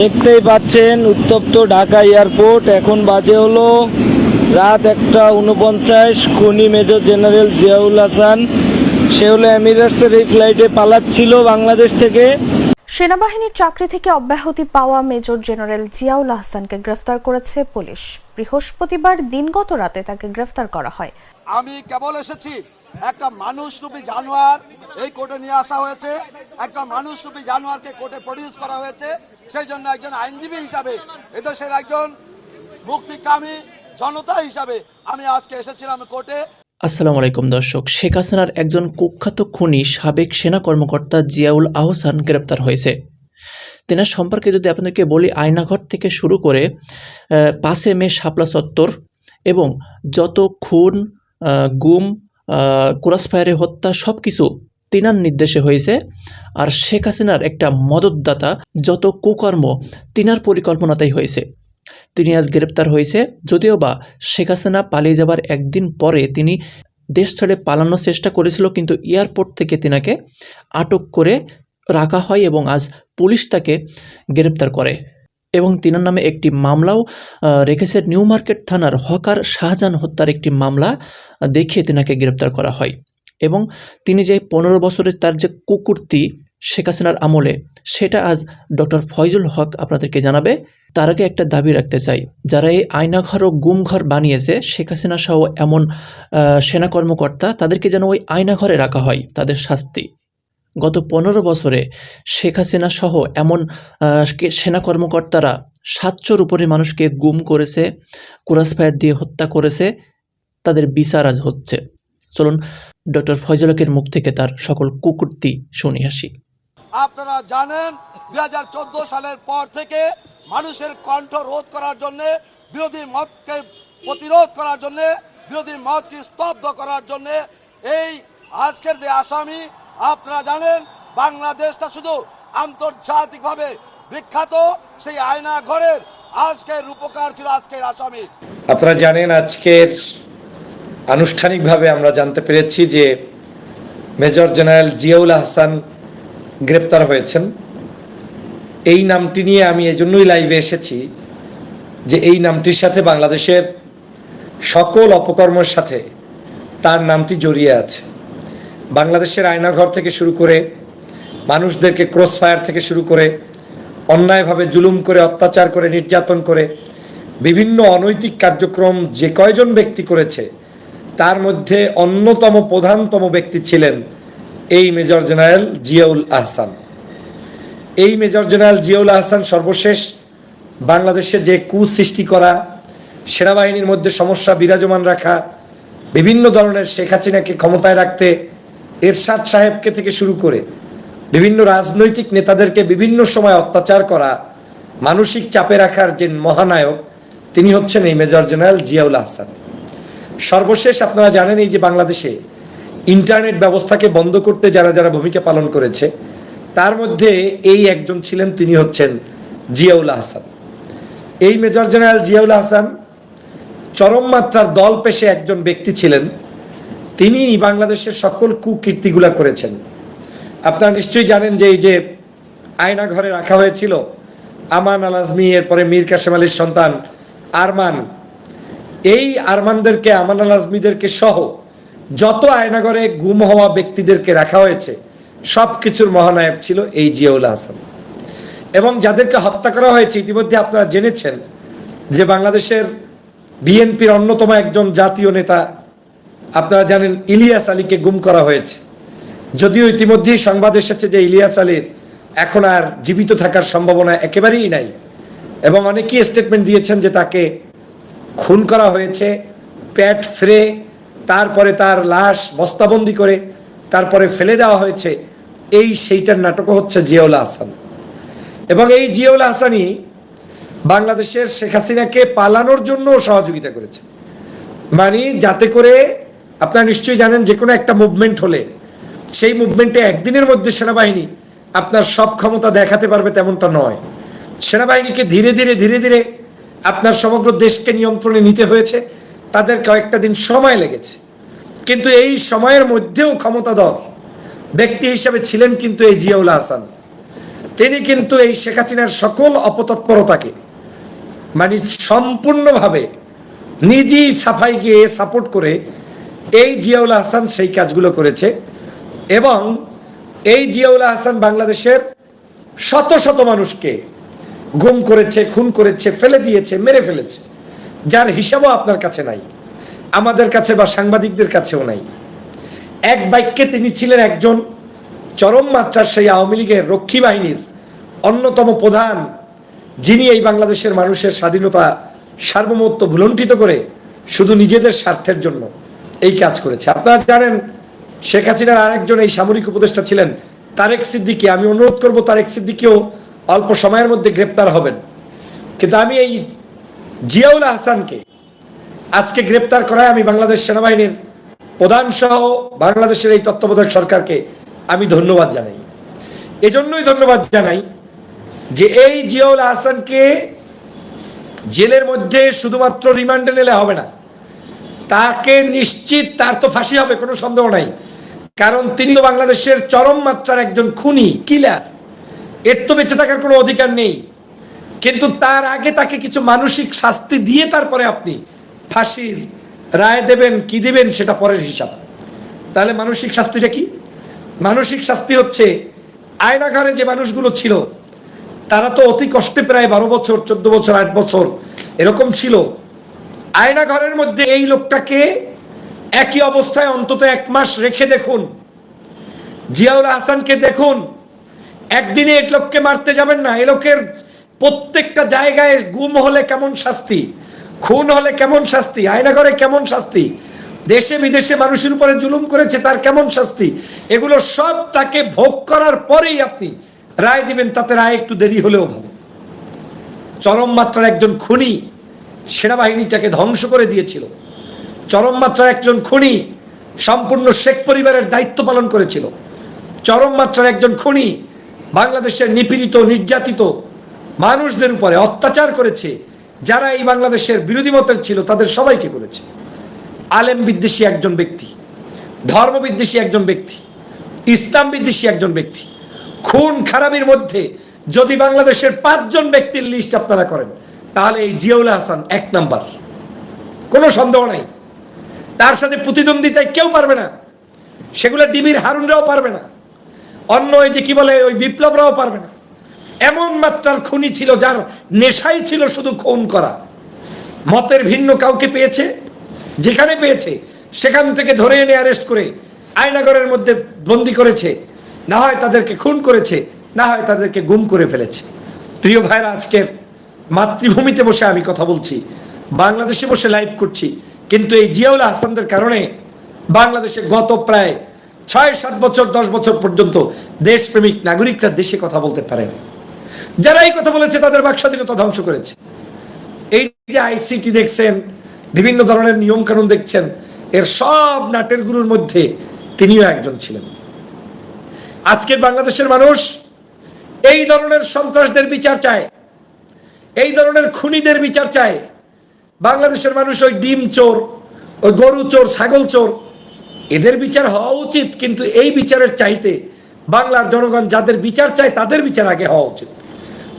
দেখতেই পাচ্ছেন উত্তপ্ত ঢাকা এয়ারপোর্ট। এখন বাজে হলো রাত একটা উনপঞ্চাশ। খনি মেজর জেনারেল জিয়াউল হাসান। সে হলো এমিরেটসের এই ফ্লাইটে পালাচ্ছিল বাংলাদেশ থেকে। সেনাবাহিনীর চাকরি থেকে অব্যাহতি পাওয়া মেজর জেনারেল জিয়াউল আহসানকে গ্রেফতার করেছে পুলিশ। বৃহস্পতিবার দিনগত রাতে তাকে গ্রেফতার করা হয়। আমি কেবল এসেছি, একটা মানুষরূপী জানোয়ার এই কোর্টে নিয়ে আসা হয়েছে, একটা মানুষরূপী জানোয়ারকে কোর্টে প্রডিউস করা হয়েছে, সেই জন্য একজন আইনজীবী হিসাবে, এদেশের একজন মুক্তিকামী জনতা হিসাবে আমি আজকে এসেছিলাম কোর্টে। আসসালামু আলাইকুম দর্শক। শেখ হাসিনার একজন কুখ্যাত খুনি, সাবেক সেনা কর্মকর্তা জিয়াউল আহসান গ্রেপ্তার হয়েছে। তেনার সম্পর্কে যদি আপনাদেরকে বলি, আয়নাঘর থেকে শুরু করে পাশে মে শাপলা চত্বর এবং যত খুন গুম ক্রসফায়ারে হত্যা সব কিছু তিনার নির্দেশে হয়েছে। আর শেখ হাসিনার একটা মদতদাতা, যত কুকর্ম, তিনার পরিকল্পনাতেই হয়েছে। তিনি আজ গ্রেপ্তার হয়েছে। যদিও বা শেখ হাসিনা পালিয়ে যাবার একদিন পরে তিনি দেশ ছেড়ে পালানোর চেষ্টা করেছিল, কিন্তু এয়ারপোর্ট থেকে তিনাকে আটক করে রাখা হয় এবং আজ পুলিশ তাকে গ্রেপ্তার করে। এবং তিনার নামে একটি মামলাও রেখেছে নিউ মার্কেট থানার হকার শাহজাহান হত্যার একটি মামলা দেখিয়ে তিনাকে গ্রেপ্তার করা হয়। এবং তিনি যে পনেরো বছরের তার যে কুকুরটি শেখ হাসিনার আমলে। সেটা আজ ডক্টর ফয়জুল হক আপনাদেরকে জানাবে। তার আগে একটা দাবি রাখতে চাই। যারা এই আয়নাঘর ও গুমঘর বানিয়েছে, শেখ হাসিনা সহ এমন সেনা কর্মকর্তা, তাদেরকে যেন ওই আয়নাঘরে রাখা হয়, তাদের শাস্তি। গত পনেরো বছরে শেখ হাসিনা সহ এমন সেনা কর্মকর্তারা সাতশোর উপরে মানুষকে গুম করেছে কুরাসফায়ার দিয়ে হত্যা করেছে, তাদের বিচার আজ হচ্ছে। চলুন, ডক্টর ফয়জলকের মুখ থেকে তার সকল কুকুরটি শুনে আসি। আপনারা জানেন, দুই হাজার চোদ্দ সালের পর থেকে মানুষের কণ্ঠ রোধ করার জন্য, বিরোধী মতকে প্রতিরোধ করার জন্য, বিরোধী মতকে স্তব্ধ করার জন্য এই আজকের যে আসামি, আপনারা জানেন, বাংলাদেশটা শুধু আন্তর্জাতিকভাবে বিখ্যাত, সেই আয়না ঘরের আজকের রূপকার ছিল আজকের আসামি। আপনারা জানেন, আজকের আনুষ্ঠানিকভাবে আমরা জানতে পেরেছি যে মেজর জেনারেল জিয়াউল আহসান গ্রেপ্তার হয়েছেন। এই নামটি নিয়ে আমি এজন্যই লাইভে এসেছি যে এই নামটির সাথে বাংলাদেশের সকল অপকর্মের সাথে তার নামটি জড়িয়ে আছে। বাংলাদেশের আয়নাঘর থেকে শুরু করে মানুষদেরকে ক্রস ফায়ার থেকে শুরু করে অন্যায়ভাবে জুলুম করে, অত্যাচার করে, নির্যাতন করে, বিভিন্ন অনৈতিক কার্যক্রম যে কয়জন ব্যক্তি করেছে, তার মধ্যে অন্যতম প্রধানতম ব্যক্তি ছিলেন এই মেজর জেনারেল জিয়াউল আহসান। এই মেজর জেনারেল জিয়াউল আহসান সর্বশেষ বাংলাদেশে যে কু সৃষ্টি করা, সেনাবাহিনীর মধ্যে সমস্যা বিরাজমান রাখা, বিভিন্ন ধরনের শেখ হাসিনাকে ক্ষমতায় রাখতে এরশাদ সাহেবকে থেকে শুরু করে বিভিন্ন রাজনৈতিক নেতাদেরকে বিভিন্ন সময় অত্যাচার করা, মানসিক চাপে রাখার যে মহানায়ক, তিনি হচ্ছেন এই মেজর জেনারেল জিয়াউল আহসান। সর্বশেষ আপনারা জানেন এই যে বাংলাদেশে ইন্টারনেট ব্যবস্থাকে বন্ধ করতে যারা যারা ভূমিকা পালন করেছে, তার মধ্যে এই একজন ছিলেন, তিনি হচ্ছেন জিয়াউল হাসান এই মেজর জেনারেল জিয়াউল হাসান চরম মাত্রার দল পেশে একজন ব্যক্তি ছিলেন। তিনি বাংলাদেশের সকল কুকীর্তিগুলা করেছেন। আপনারা নিশ্চয়ই জানেন যে এই যে আয়না ঘরে রাখা হয়েছিল, আমান আল আজমি, এরপরে মীর কাসেম আলীর সন্তান আরমান, এই আরমানদেরকে, আমান আল আজমিদেরকে সহ যত আয়নাঘরে গুম হওয়া ব্যক্তিদেরকে রাখা হয়েছে সব কিছুর মহানায়ক ছিল এই জিয়াউল হাসান। এবং যাদেরকে হত্যা করা হয়েছে, ইতিমধ্যে আপনারা জেনেছেন যে বাংলাদেশের বিএনপির অন্যতম একজন জাতীয় নেতা, আপনারা জানেন ইলিয়াস আলীকে গুম করা হয়েছে। যদিও ইতিমধ্যেই সংবাদ এসেছে যে ইলিয়াস আলীর এখন আর জীবিত থাকার সম্ভাবনা একেবারেই নাই। এবং অনেকেই স্টেটমেন্ট দিয়েছেন যে তাকে খুন করা হয়েছে প্যাট ফ্রে তারপরে তার লাশ বস্তাবন্দি করে তারপরে ফেলে দেওয়া হয়েছে। এই সেইটার নাটকও হচ্ছে জিয়াউল আহসান। এবং এই জিয়াউল আহসানই বাংলাদেশের শেখ হাসিনাকে পালানোর জন্য সহযোগিতা করেছে। মানে যাতে করে আপনারা নিশ্চয়ই জানেন যে কোনো একটা মুভমেন্ট হলে, সেই মুভমেন্টে একদিনের মধ্যে সেনাবাহিনী আপনার সব ক্ষমতা দেখাতে পারবে তেমনটা নয়। সেনাবাহিনীকে ধীরে ধীরে ধীরে ধীরে আপনার সমগ্র দেশকে নিয়ন্ত্রণে নিতে হয়েছে। তাদের কয়েকটা দিন সময় লেগেছে। কিন্তু এই সময়ের মধ্যেও ক্ষমতাধর ব্যক্তি হিসাবে ছিলেন কিন্তু এই জিয়াউল হাসান। তিনি কিন্তু এই শেখ হাসিনার সকল অপতৎপরতাকে মানে সম্পূর্ণভাবে নিজেই সাফাই গিয়ে সাপোর্ট করে এই জিয়াউল হাসান সেই কাজগুলো করেছে এবং এই জিয়াউল হাসান বাংলাদেশের শত শত মানুষকে গুম করেছে, খুন করেছে, ফেলে দিয়েছে, মেরে ফেলেছে। যার হিসাবও আপনার কাছে নাই, আমাদের কাছে বা সাংবাদিকদের কাছেও নাই। এক বাক্যে তিনি ছিলেন একজন চরম মাত্রার সেই আওয়ামী লীগের রক্ষী বাহিনীর অন্যতম প্রধান, যিনি এই বাংলাদেশের মানুষের স্বাধীনতা সার্বভৌমত্ব ভুলণ্ঠিত করে শুধু নিজেদের স্বার্থের জন্য এই কাজ করেছে। আপনারা জানেন, শেখ হাসিনার আরেকজন এই সামরিক উপদেষ্টা ছিলেন তারেক সিদ্দিকি। আমি অনুরোধ করব তারেক সিদ্দিকিও অল্প সময়ের মধ্যে গ্রেপ্তার হবেন। কিন্তু আমি এই জিয়াউল হাসানকে আজকে গ্রেপ্তার করায় আমি বাংলাদেশ সেনাবাহিনীর প্রধান সহ বাংলাদেশের এই তত্ত্বাবধায়ক সরকারকে আমি ধন্যবাদ জানাই। এজন্যই ধন্যবাদ জানাই যে এই জিয়াউল হাসানকে জেলের মধ্যে শুধুমাত্র রিমান্ডে নিলে হবে না, তাকে নিশ্চিত তার তো ফাঁসি হবে, কোনো সন্দেহ নাই। কারণ তিনি তো বাংলাদেশের চরম মাত্রার একজন খুনি, কিলার। এর তো বেঁচে থাকার কোনো অধিকার নেই। কিন্তু তার আগে তাকে কিছু মানসিক শাস্তি দিয়ে তারপরে আপনি ফাঁসির রায় দেবেন, কি দিবেন সেটা পরের হিসাব। তাহলে মানসিক শাস্তিটা কি? মানসিক শাস্তি হচ্ছে আয়নাঘরে যে মানুষগুলো ছিল, তারা তো অতি কষ্টে প্রায় বারো বছর, চোদ্দ বছর, আট বছর এরকম ছিল। আয়না ঘরের মধ্যে এই লোকটাকে একই অবস্থায় অন্তত এক মাস রেখে দেখুন। জিয়াউল হাসানকে দেখুন। একদিনে এক লোককে মারতে যাবেন না। এ লোকের প্রত্যেকটা জায়গায় গুম হলে কেমন শাস্তি? খুন হলে কেমন শাস্তি? আয়না ঘরে কেমন শাস্তি? দেশে বিদেশে মানুষের উপরে জুলুম করেছে তার কেমন শাস্তি? এগুলো সব তাকে ভোগ করার পরেই আপনি রায় দিবেন, তাতে রায় একটু দেরি হলেও ভালো। চরম মাত্রার একজন খুনি সেনাবাহিনীটাকে ধ্বংস করে দিয়েছিল। চরম মাত্রার একজন খুনি সম্পূর্ণ শেখ পরিবারের দায়িত্ব পালন করেছিল। চরম মাত্রার একজন খুনি বাংলাদেশের নিপীড়িত, নির্যাতিত মানুষদের উপরে অত্যাচার করেছে, যারা এই বাংলাদেশের বিরোধী মতের ছিল, তাদের সবাইকে করেছে। আলেম বিদ্বেষী একজন ব্যক্তি, ধর্ম বিদ্বেষী একজন ব্যক্তি, ইসলাম বিদ্বেষী একজন ব্যক্তি, খুন খারাপির মধ্যে যদি বাংলাদেশের পাঁচজন ব্যক্তির লিস্ট আপনারা করেন, তাহলে এই জিয়াউল হাসান এক নাম্বার। কোনো সন্দেহ নাই। তার সাথে প্রতিদ্বন্দ্বিতায় কেউ পারবে না। সেগুলো ডিবির হারুনরাও পারবে না। অন্য ওই যে কি বলে, ওই বিপ্লবরাও পারবে না। এমন মাত্রার খুনি ছিল যার নেশাই ছিল শুধু খুন করা। মতের ভিন্ন কাউকে পেয়েছে? যেখানে পেয়েছে, সেখান থেকে ধরে এনে অ্যারেস্ট করে আয়নাগরের মধ্যে বন্দি করেছে। না হয় তাদেরকে খুন করেছে, না হয় তাদেরকে গুম করে ফেলেছে। প্রিয় ভাইরা, আজকের মাতৃভূমিতে বসে আমি কথা বলছি। বাংলাদেশে বসে লাইভ করছি। কিন্তু এই জিয়াউল হাসানদের কারণে বাংলাদেশে গত প্রায় ছয় সাত বছর, দশ বছর পর্যন্ত দেশপ্রেমিক নাগরিকরা দেশে কথা বলতে পারেনি। যারা এই কথা বলেছে, তাদের বাক স্বাধীনতা ধ্বংস করেছে। এই যে আইসিটি দেখছেন, বিভিন্ন ধরনের নিয়ম কানুন দেখছেন, এর সব নাটের গুরুর মধ্যে তিনিও একজন ছিলেন। আজকের বাংলাদেশের মানুষ এই ধরনের সন্ত্রাসদের বিচার চায়, এই ধরনের খুনিদের বিচার চায়। বাংলাদেশের মানুষ ওই ডিম চোর, ওই গরু চোর, ছাগল চোর, এদের বিচার হওয়া উচিত, কিন্তু এই বিচারের চাইতে বাংলার জনগণ যাদের বিচার চায়, তাদের বিচার আগে হওয়া উচিত।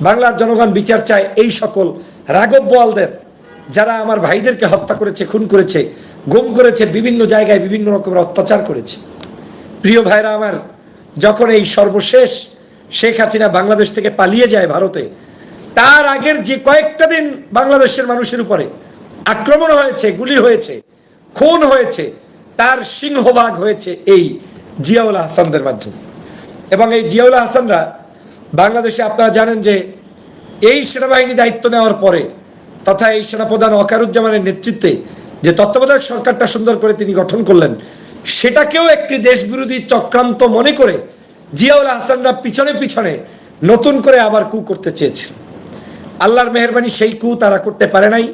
বাংলার জনগণ বিচার চায় এই সকল রাঘব বোয়ালদের, যারা আমার ভাইদেরকে হত্যা করেছে, খুন করেছে, গুম করেছে, বিভিন্ন জায়গায় বিভিন্ন রকমের অত্যাচার করেছে। প্রিয় ভাইরা আমার, যখন এই সর্বশেষ শেখ হাসিনা বাংলাদেশ থেকে পালিয়ে যায় ভারতে, তার আগের যে কয়েকটা দিন বাংলাদেশের মানুষের উপরে আক্রমণ হয়েছে, গুলি হয়েছে, খুন হয়েছে, তার সিংহভাগ হয়েছে এই জিয়াউল হাসানদের মাধ্যমে। এবং এই জিয়াউল হাসানরা বাংলাদেশে আপনারা জানেন যে এই সেনাবাহিনী দায়িত্ব নেওয়ার পরে তথা এই সেনাপ্রধান ওয়াকারুজ্জামানের নেতৃত্বে যে তত্ত্বাবধায়ক সরকারটা সুন্দর করে তিনি গঠন করলেন, সেটাকেও একটি দেশবিরোধী চক্রান্ত মনে করে জিয়াউল হাসানরা পিছনে পিছনে নতুন করে আবার কু করতে চেয়েছিল। আল্লাহর মেহরবানি সেই কু তারা করতে পারে নাই।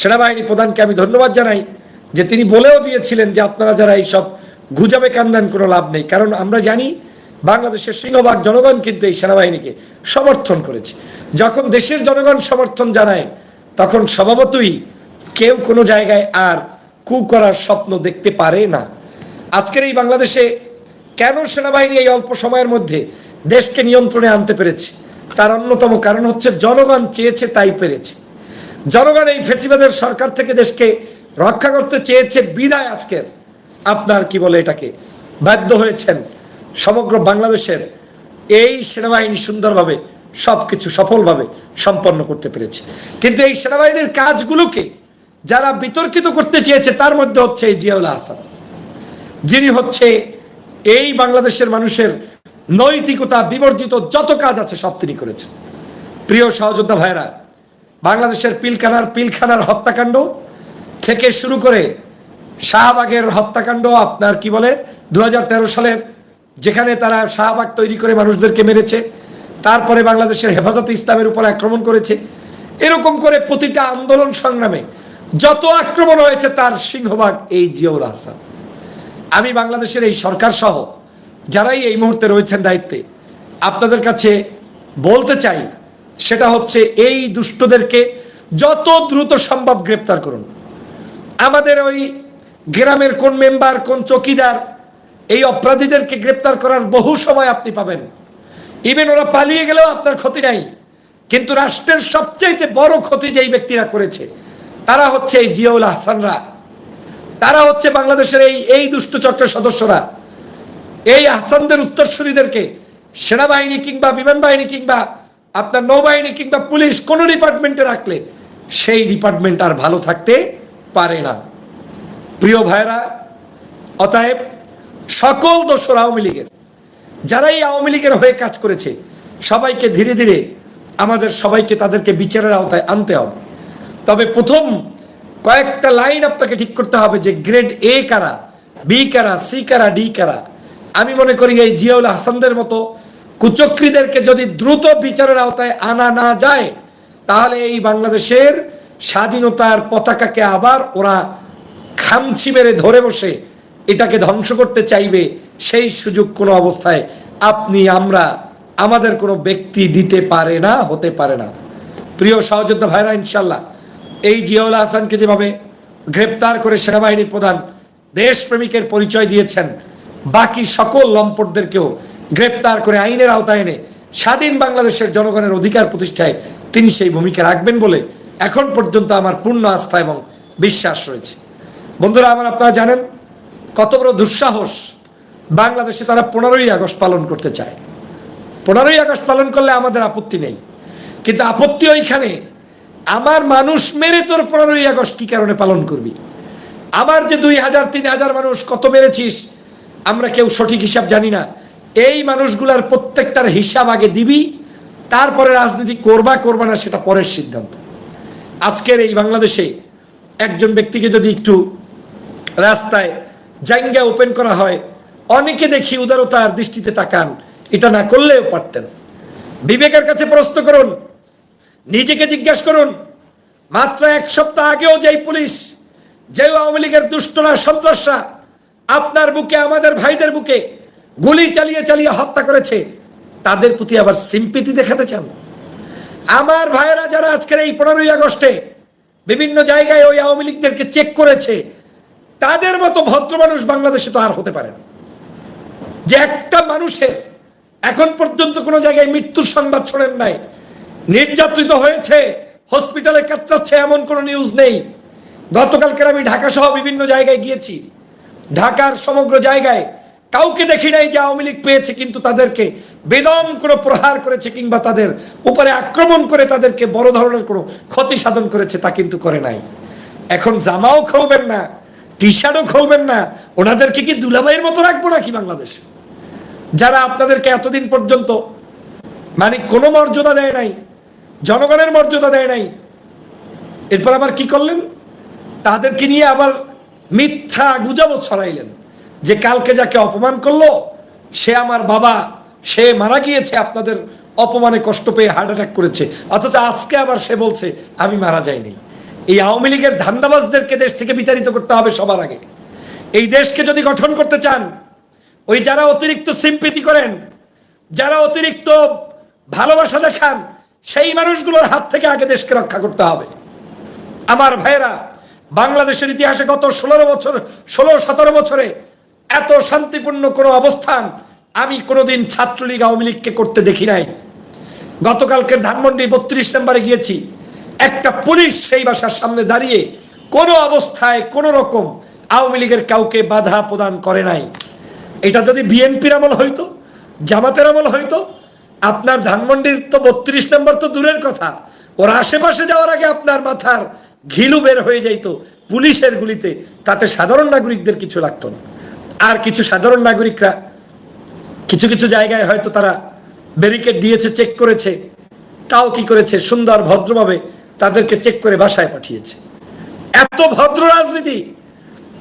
সেনাবাহিনী প্রধানকে আমি ধন্যবাদ জানাই যে তিনি বলেও দিয়েছিলেন যে আপনারা যারা এইসব গুজাবে কান্দান কোনো লাভ নেই। কারণ আমরা জানি বাংলাদেশের সিংহভাগ জনগণ কিন্তু এই সেনাবাহিনীকে সমর্থন করেছে। যখন দেশের জনগণ সমর্থন জানায়, তখন স্বভাবতই কেউ কোনো জায়গায় আর কু করার স্বপ্ন দেখতে পারে না। আজকের এই বাংলাদেশে কেন সেনাবাহিনী এই অল্প সময়ের মধ্যে দেশকে নিয়ন্ত্রণে আনতে পেরেছে? তার অন্যতম কারণ হচ্ছে জনগণ চেয়েছে তাই পেরেছে। জনগণ এই ফেসিবাদের সরকার থেকে দেশকে রক্ষা করতে চেয়েছে বিদায় আজকের। আপনার কি বলে এটাকে? বাধ্য হয়েছেন সমগ্র বাংলাদেশের এই সেনাবাহিনী সুন্দরভাবে সব কিছু সফলভাবে সম্পন্ন করতে পেরেছে। কিন্তু এই সেনাবাহিনীর কাজগুলোকে যারা বিতর্কিত করতে চেয়েছে, তার মধ্যে হচ্ছে এই জিয়াউল হাসান। যিনি হচ্ছে এই বাংলাদেশের মানুষের নৈতিকতা বিবর্জিত যত কাজ আছে সব তিনি করেছেন। প্রিয় সহযোদ্ধা ভাইরা বাংলাদেশের পিলখানার পিলখানার হত্যাকাণ্ড থেকে শুরু করে শাহবাগের হত্যাকাণ্ড, আপনার কি বলে দু হাজার তেরো সালের যেখানে তারা শাহবাগ তৈরি করে মানুষদেরকে মেরেছে, তারপরে বাংলাদেশের হেফাজতে ইসলামের উপর আক্রমণ করেছে। এরকম করে প্রতিটা আন্দোলন সংগ্রামে যত আক্রমণ হয়েছে, তার সিংহভাগ এই জিয়াউল হাসান। আমি বাংলাদেশের এই সরকার সহ যারাই এই মুহূর্তে রয়েছেন দায়িত্বে, আপনাদের কাছে বলতে চাই, সেটা হচ্ছে এই দুষ্টদেরকে যত দ্রুত সম্ভব গ্রেপ্তার করুন। আমাদের ওই গ্রামের কোন মেম্বার, কোন চকিদার এই অপরাধীদেরকে গ্রেপ্তার করার বহু সময় আপনি পাবেন। ইভেন ওরা পালিয়ে গেলেও আপনার ক্ষতি নাই। কিন্তু রাষ্ট্রের সবচাইতে বড় ক্ষতি যেই ব্যক্তিরা করেছে, তারা হচ্ছে এই জিয়াউল হাসানরা তারা হচ্ছে বাংলাদেশের এই এই দুষ্ট চক্রের সদস্যরা। এই আহসানদের উত্তরসূরিদেরকে সেনাবাহিনী কিংবা বিমান বাহিনী কিংবা আপনার নৌবাহিনী কিংবা পুলিশ কোন ডিপার্টমেন্টে রাখলে সেই ডিপার্টমেন্ট আর ভালো থাকতে পারে না। প্রিয় ভাইরা অতএব সকল দোষর আওয়ামী লীগের। যারা এই আওয়ামী লীগের হয়ে কাজ করেছে, সবাইকে ধীরে ধীরে আমাদের সবাইকে তাদেরকে বিচারের আওতায় আনতে হবে। তবে প্রথম কয়েকটা লাইন আপনাকে ঠিক করতে হবে যে গ্রেড এ কারা, বি কারা, সি কারা, ডি কারা। আমি মনে করি এই জিয়াউল হাসানদের মতো কুচক্রীদেরকে যদি দ্রুত বিচারের আওতায় আনা না যায়, তাহলে এই বাংলাদেশের স্বাধীনতার পতাকাকে আবার ওরা খামচি মেরে ধরে বসে এটাকে ধ্বংস করতে চাইবে, সেই সুযোগ কোনো অবস্থায় আপনি, আমরা, আমাদের কোনো ব্যক্তি দিতে পারে না, হতে পারে না। প্রিয় সহযোদ্ধা ভাইরা ইনশাল্লাহ এই জিয়াউল হাসানকে যেভাবে গ্রেপ্তার করে সেনাবাহিনীর প্রধান দেশপ্রেমিকের পরিচয় দিয়েছেন, বাকি সকল লম্পটদেরকেও গ্রেপ্তার করে আইনের আওতায় এনে স্বাধীন বাংলাদেশের জনগণের অধিকার প্রতিষ্ঠায় তিনি সেই ভূমিকা রাখবেন বলে এখন পর্যন্ত আমার পূর্ণ আস্থা এবং বিশ্বাস রয়েছে। বন্ধুরা, আমার আপনারা জানেন কত বড় দুঃসাহস। বাংলাদেশে তারা পনেরোই আগস্ট পালন করতে চায়। পনেরোই আগস্ট পালন করলে আমাদের আপত্তি নেই। কিন্তু আপত্তি ওইখানে, আমার মানুষ মেরে তোর পনেরোই আগস্ট কি কারণে পালন করবি? আমার যে দুই হাজার, তিন হাজার মানুষ কত মেরেছিস, আমরা কেউ সঠিক হিসাব জানি না। এই মানুষগুলার প্রত্যেকটার হিসাব আগে দিবি, তারপরে রাজনীতি করবা করবা না, সেটা পরের সিদ্ধান্ত। আজকের এই বাংলাদেশে একজন ব্যক্তিকে যদি একটু রাস্তায় জাঙ্গা ওপেন করা হয়। অনেকে দেখি উদারতার দৃষ্টিতে তাকান। এটা না করলেও পারতেন। বিবেকের কাছে প্রশ্ন করুন। নিজেকে জিজ্ঞেস করুন। মাত্র এক সপ্তাহ আগেও যেই পুলিশ যে আওয়ামী লীগের দুষ্টরা সন্ত্রাসরা আপনার বুকে, আমাদের ভাইদের বুকে গুলি চালিয়ে চালিয়ে হত্যা করেছে, তাদের প্রতি আবার সিম্পিতি দেখাতে চান। আমার ভাইয়েরা যারা আজকের এই পনেরোই আগস্টে বিভিন্ন জায়গায় ওই আওয়ামী লীগদেরকে চেক করেছে তাদের মতো ভদ্র মানুষ বাংলাদেশে তো আর হতে পারে না। যে একটা মানুষের এখন পর্যন্ত কোনো জায়গায় মৃত্যুর সংবাদ শোনেন নাই, নির্যাতিত হয়েছে, হসপিটালে কাতরাচ্ছে এমন কোনো নিউজ নেই। গতকালকের আমি ঢাকা সহ বিভিন্ন জায়গায় গিয়েছি। ঢাকার সমগ্র জায়গায় কাউকে দেখি নাই যে আওয়ামী লীগ পেয়েছে, কিন্তু তাদেরকে বেদম কোনো প্রহার করেছে কিংবা তাদের উপরে আক্রমণ করে তাদেরকে বড় ধরনের কোনো ক্ষতি সাধন করেছে তা কিন্তু করে নাই। এখন জামাও খুলবেন না টি শার্টও খুলবেন না, ওনাদেরকে কি দুলাভাইয়ের মতো রাখব নাকি বাংলাদেশে? যারা আপনাদেরকে এতদিন পর্যন্ত মানে কোনো মর্যাদা দেয় নাই, জনগণের মর্যাদা দেয় নাই, এরপর আবার কি করলেন? তাদেরকে নিয়ে আবার মিথ্যা গুজবও ছড়াইলেন যে কালকে যাকে অপমান করল, সে আমার বাবা, সে মারা গিয়েছে, আপনাদের অপমানে কষ্ট পেয়ে হার্ট অ্যাটাক করেছে, অথচ আজকে আবার সে বলছে, আমি মারা যাইনি। এই আওয়ামী লীগের ধান্দাবাজদেরকে দেশ থেকে বিতাড়িত করতে হবে সবার আগে। এই দেশকে যদি গঠন করতে চান, ওই যারা অতিরিক্ত সিম্পিতি করেন, যারা অতিরিক্ত ভালোবাসা দেখান, সেই মানুষগুলোর হাত থেকে আগে দেশকে রক্ষা করতে হবে। আমার ভাইয়েরা, বাংলাদেশের ইতিহাসে গত ষোলো বছর, ষোলো, সতেরো বছরে এত শান্তিপূর্ণ কোনো অবস্থান আমি কোনোদিন ছাত্রলীগ আওয়ামী লীগকে করতে দেখি নাই। গতকালকের ধানমন্ডি বত্রিশ নম্বরে গিয়েছি। একটা পুলিশ সেই বাসার সামনে দাঁড়িয়ে কোনো অবস্থায় কোনো রকম আওয়ামী লীগের কাউকে বাধা প্রদান করে নাই। এটা যদি বিএনপির আমল হইতো, জামাতের আমল হইতো, আপনার ধানমন্ডির তো বত্রিশ নম্বর তো দূরের কথা, ওর আশেপাশে যাওয়ার আগে আপনার মাথার ঘিলু বের হয়ে যাইতো পুলিশের গুলিতে, তাতে সাধারণ নাগরিকদের কিছু লাগতো না। আর কিছু সাধারণ নাগরিকরা কিছু কিছু জায়গায় হয়তো তারা ব্যারিকেড দিয়েছে, চেক করেছে, তাও কি করেছে, সুন্দর, ভদ্রভাবে তাদেরকে চেক করে বাসায় পাঠিয়েছে। এত ভদ্র রাজনীতি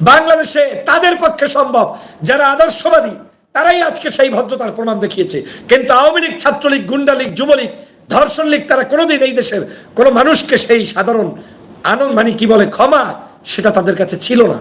বাংলাদেশে তাদের পক্ষে সম্ভব, যারা আদর্শবাদী, তারাই আজকে সেই ভদ্রতার প্রমাণ দেখিয়েছে। কিন্তু আওয়ামী লীগ, ছাত্রলীগ গুন্ডা লীগ যুবলীগ, ধর্ষণ লীগ, তারা কোনোদিন এই দেশের কোনো মানুষকে সেই সাধারণ আনন্দ মানে কি বলে, ক্ষমা, সেটা তাদের কাছে ছিল না।